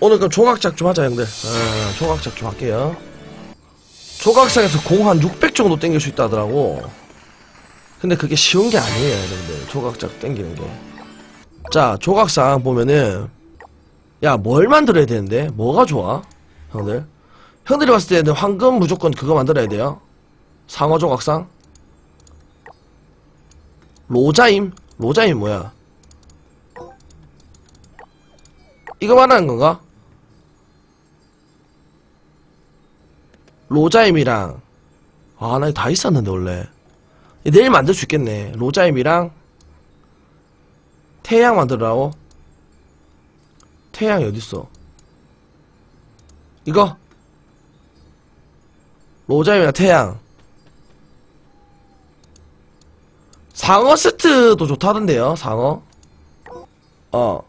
오늘 그럼 조각작 좀 하자 형들. 어, 조각작 좀 할게요. 조각상에서 공 한 600 정도 땡길 수 있다 하더라고. 근데 그게 쉬운 게 아니에요 여러분들. 조각작 땡기는 게 자 조각상 보면은 야 뭘 만들어야 되는데? 뭐가 좋아 형들? 형들이 봤을 때는 황금 무조건 그거 만들어야 돼요. 상어 조각상. 로자임? 로자임 뭐야? 이거 말하는 건가? 로자임이랑 아 나 다 있었는데 원래. 내일 만들 수 있겠네. 로자임이랑 태양 만들라고? 태양이 어딨어? 이거? 로자임이랑 태양. 상어 세트도 좋다던데요 상어? 어.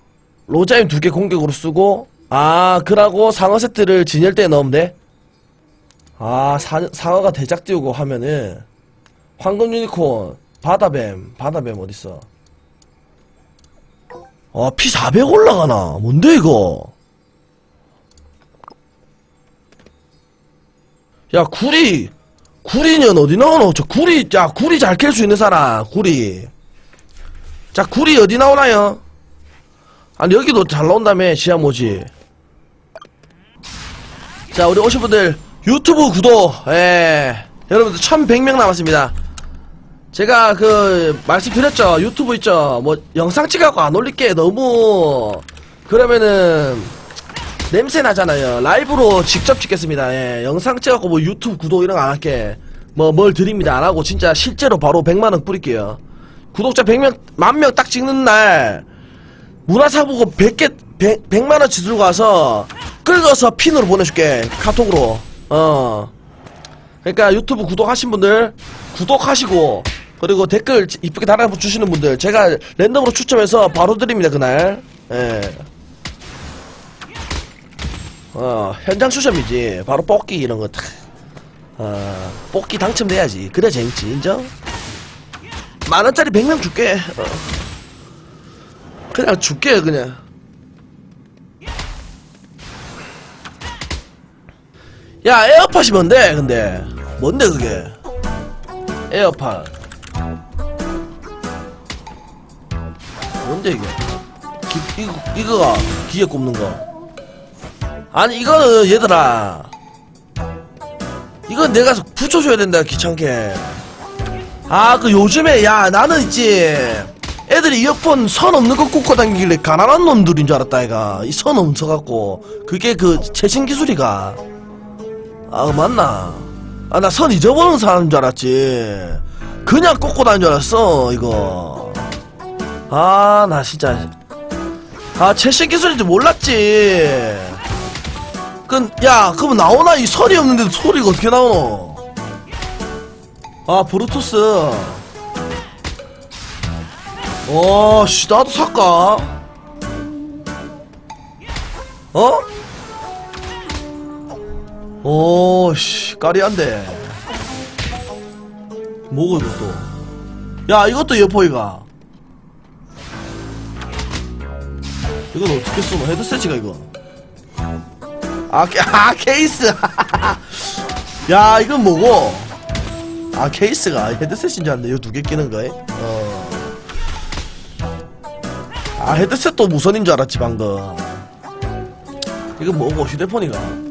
로자임 두 개 공격으로 쓰고 아 그러고 상어 세트를 진열대에 넣으면 돼? 아 사, 상어가 대작 띄우고 하면은 황금 유니콘 바다뱀 바다뱀 어딨어? 아 피 400 올라가나? 뭔데 이거? 야 구리 구리는 어디 나오노? 저 구리 야 구리 잘 캘 수 있는 사람 구리. 자 구리 어디 나오나요? 아니 여기도 잘 나온다며 시야모지. 자 우리 오신 분들 유튜브 구독. 예. 여러분들 1100명 남았습니다. 제가 그 말씀드렸죠. 유튜브 있죠? 뭐 영상 찍어갖고 안 올릴게. 너무. 그러면은 냄새 나잖아요. 라이브로 직접 찍겠습니다. 예. 영상 찍어갖고 뭐 유튜브 구독 이런 거 안 할게. 뭐 뭘 드립니다. 안 하고 진짜 실제로 바로 100만원 뿌릴게요. 구독자 100명 만명 딱 찍는 날 문화사보고 100개 100, 100만원치 들고 가서 긁어서 핀으로 보내줄게. 카톡으로 어 그러니까 유튜브 구독하신 분들 구독하시고 그리고 댓글 이쁘게 달아주시는 분들 제가 랜덤으로 추첨해서 바로 드립니다 그날 예. 어 현장 추첨이지 바로 뽑기 이런 거 탁. 어, 뽑기 당첨돼야지 그래 재밌지 인정? 만원짜리 100명 줄게 어. 그냥 줄게 그냥 야 에어팟이 뭔데 근데? 뭔데 그게? 에어팟. 뭔데 이게? 기, 이거, 이거가 귀에 꼽는 거. 아니 이거는 얘들아. 이건 내가 붙여줘야 된다 귀찮게. 아 그 요즘에 야 나는 있지. 애들이 이어폰 선 없는 거 꽂고 다니길래 가난한 놈들인 줄 알았다 애가. 이 선 없어갖고. 그게 그 최신 기술이가 아 맞나? 아 나 선 잊어버리는 사람인 줄 알았지. 그냥 꽂고 다닌 줄 알았어 이거. 아 나 진짜. 아 최신 기술인지 몰랐지. 그야 그러면 나오나? 이 선이 없는데도 소리가 어떻게 나오노? 아 브루투스. 어씨 나도 살까? 어? 오씨 까리한데. 뭐고 이것도 야 이것도 이어포이가. 이건 어떻게 쓰노? 헤드셋이가 이거. 아, 케, 아 케이스. 야 이건 뭐고? 아 케이스가 헤드셋인 줄 알았는데 이거 두 개 끼는 거에? 어. 아 헤드셋도 무선인 줄 알았지 방금. 이거 뭐고? 휴대폰이가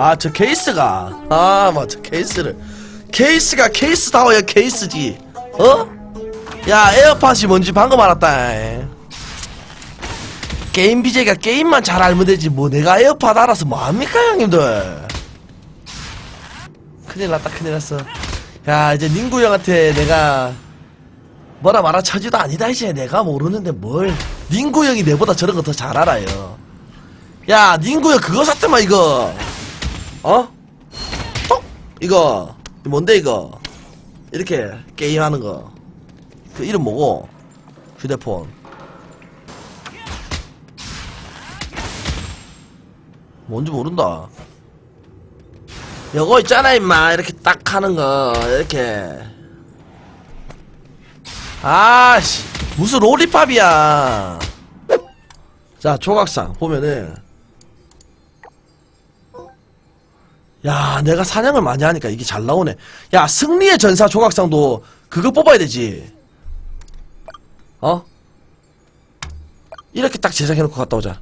아 저 케이스가. 아 맞아 케이스를. 케이스가 케이스다워야 케이스지. 어? 야 에어팟이 뭔지 방금 알았다. 게임 BJ가 게임만 잘 알면 되지. 뭐 내가 에어팟 알아서 뭐합니까 형님들? 큰일 났다 큰일 났어. 야 이제 닝구 형한테 내가 뭐라 말아 처지도 아니다 이제. 내가 모르는데 뭘. 닝구 형이 내보다 저런 거 더 잘 알아요. 야 닝구 형 그거 샀더만 이거 어? 톡 이거 뭔데 이거? 이렇게 게임하는 거그 이름 뭐고? 휴대폰. 뭔지 모른다. 요거 있잖아 임마. 이렇게 딱 하는 거. 이렇게. 아씨. 무슨 로리팝이야. 자, 조각상. 보면은 야, 내가 사냥을 많이 하니까 이게 잘 나오네. 야, 승리의 전사 조각상도 그거 뽑아야 되지. 어? 이렇게 딱 제작해놓고 갔다 오자.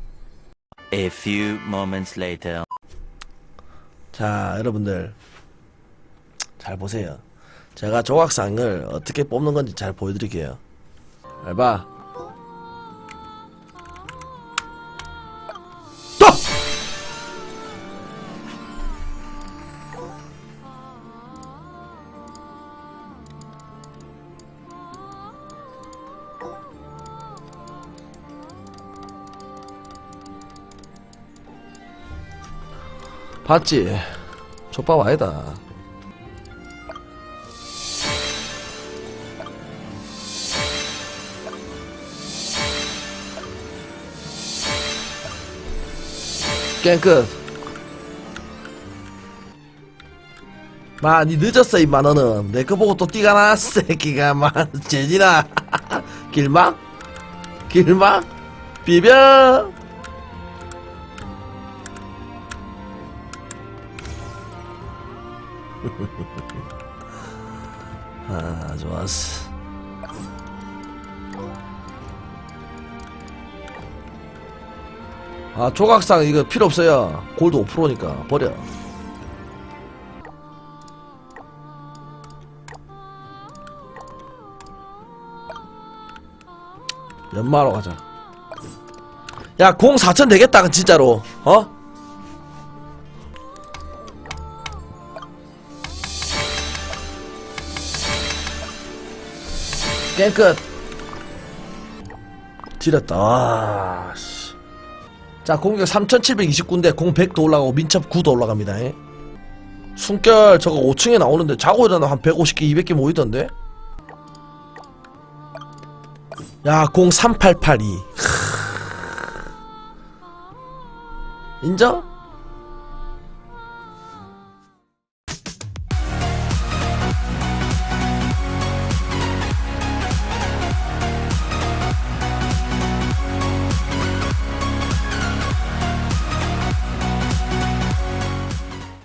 A few moments later. 자, 여러분들. 잘 보세요. 제가 조각상을 어떻게 뽑는 건지 잘 보여드릴게요. 잘 봐. 봤지? 족밥 아니다. 게임 끝. 많이 늦었어 임마 너는 내 거 보고 또 띠가 나 새끼가 만 재진아 길막 길막 비벼 좋았어. 아 조각상 이거 필요 없어요. 골드 5%니까 버려. 연마로 가자. 야 공 4천 되겠다 진짜로. 어? 끝 지렸다 아, 씨. 자 공격 3729인데 공 100도 올라가고 민첩 9도 올라갑니다 예. 숨결 저거 5층에 나오는데 자고 일어나 한 150개 200개 모이던데 야공 3882 인정?